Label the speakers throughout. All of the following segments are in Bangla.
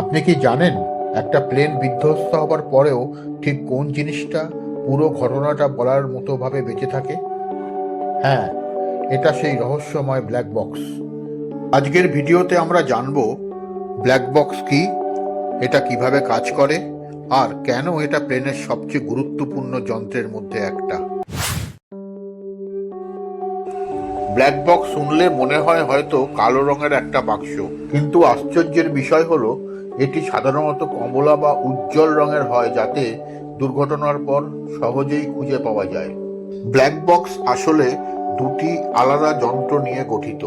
Speaker 1: আপনি কি জানেন একটা প্লেন বিধ্বস্ত হবার পরেও ঠিক কোন জিনিসটা পুরো ঘটনাটা বলার মতো ভাবে বেঁচে থাকে? হ্যাঁ এটা সেই রহস্যময় ব্ল্যাক বক্স আজকের ভিডিওতে আমরা জানব ব্ল্যাক বক্স কি, এটা কীভাবে কাজ করে, আর কেন এটা প্লেনের সবচেয়ে গুরুত্বপূর্ণ যন্ত্রের মধ্যে একটা। ব্ল্যাক বক্স শুনলে মনে হয় হয়তো কালো রঙের একটা বাক্স, কিন্তু আশ্চর্যের বিষয় হলো এটি সাধারণত কমলা বা উজ্জ্বল রঙের হয়, যাতে দুর্ঘটনার পর সহজেই খুঁজে পাওয়া যায়। ব্ল্যাক বক্স আসলে দুটি আলাদা যন্ত্র নিয়ে গঠিত।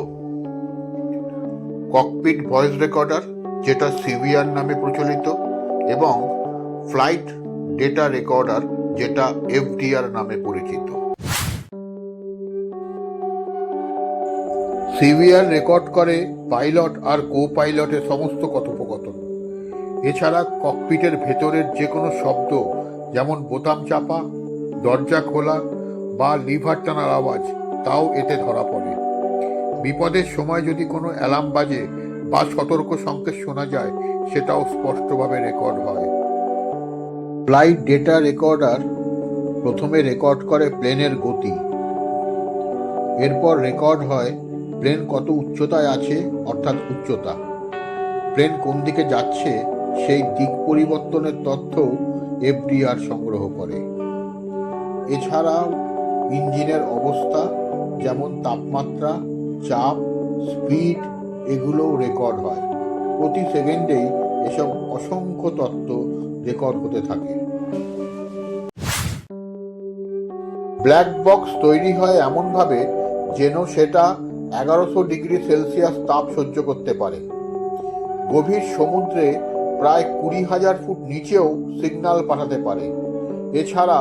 Speaker 1: ককপিট ভয়েস রেকর্ডার, যেটা সিভিআর নামে প্রচলিত, এবং ফ্লাইট ডেটা রেকর্ডার, যেটা এফডিআর নামে পরিচিত। সিভিআর রেকর্ড করে পাইলট আর কো পাইলটের সমস্ত কথোপকথন এছাড়া ককপিটের ভেতরের যে কোনো শব্দ, যেমন বোতাম চাপা, দরজা খোলা বা লিভার টানার আওয়াজ, তাও এতে ধরা পড়ে। বিপদের সময় যদি কোনো অ্যালার্ম বাজে বা সতর্ক সংকেত শোনা যায়, সেটাও স্পষ্টভাবে রেকর্ড হয়। ফ্লাইট ডেটা রেকর্ডার প্রথমে রেকর্ড করে প্লেনের গতি। এরপর রেকর্ড হয় প্লেন কত উচ্চতায় আছে, অর্থাৎ উচ্চতা। প্লেন কোন দিকে যাচ্ছে সেই দিক পরিবর্তনের তথ্যও এফডিআর সংগ্রহ করে। এছাড়াও ইঞ্জিনের অবস্থা যেমন তাপমাত্রা, চাপ, স্পিড এগুলোও রেকর্ড হয়। প্রতি সেকেন্ডেই এসব অসংখ্য তথ্য রেকর্ড হতে থাকে। ব্ল্যাক বক্স তৈরি হয় এমনভাবে যেন সেটা এগারোশো ডিগ্রি সেলসিয়াস তাপ সহ্য করতে পারে। গভীর সমুদ্রে প্রায় কুড়ি হাজার ফুট নিচেও সিগন্যাল পাঠাতে পারে। এছাড়া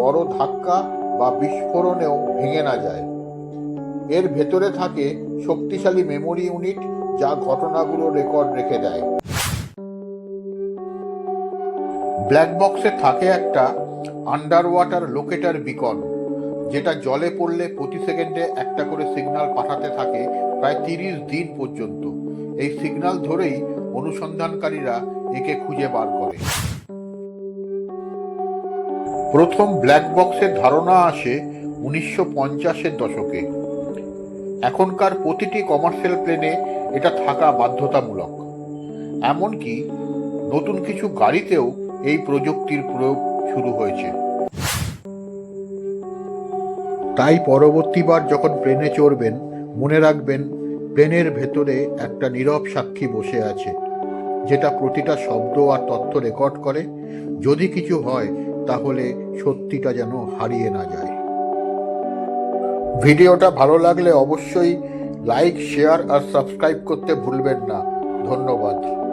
Speaker 1: বড় ধাক্কা বা বিস্ফোরণেও ভেঙে না যায়। এর ভেতরে থাকে শক্তিশালী মেমোরি ইউনিট যা ঘটনাগুলো রেকর্ড রেখে দেয়। ব্ল্যাক বক্সে থাকে একটা আন্ডার ওয়াটার লোকেটার বিকন, যেটা জলে পড়লে প্রতি সেকেন্ডে একটা করে সিগন্যাল পাঠাতে থাকে প্রায় তিরিশ দিন পর্যন্ত। এই সিগন্যাল ধরেই অনুসন্ধানকারীরা একে খুঁজে বার করে। প্রথম ব্ল্যাক বক্সের ধারণা আসে উনিশশো পঞ্চাশের দশকে। এখনকার প্রতিটি কমার্শিয়াল প্লেনে এটা থাকা বাধ্যতামূলক। এমনকি নতুন কিছু গাড়িতেও এই প্রযুক্তির প্রয়োগ শুরু হয়েছে। তাই পরবর্তীবার যখন প্লেনে চড়বেন, মনে রাখবেন প্লেনের ভেতরে একটা নীরব সাক্ষী বসে আছে। যেটা প্রতিটা শব্দ আর তথ্য রেকর্ড করে, যদি কিছু হয়, তাহলে সত্যিটা যেন হারিয়ে না যায়। ভিডিওটা ভালো লাগলে অবশ্যই লাইক, শেয়ার আর সাবস্ক্রাইব করতে ভুলবেন না। ধন্যবাদ।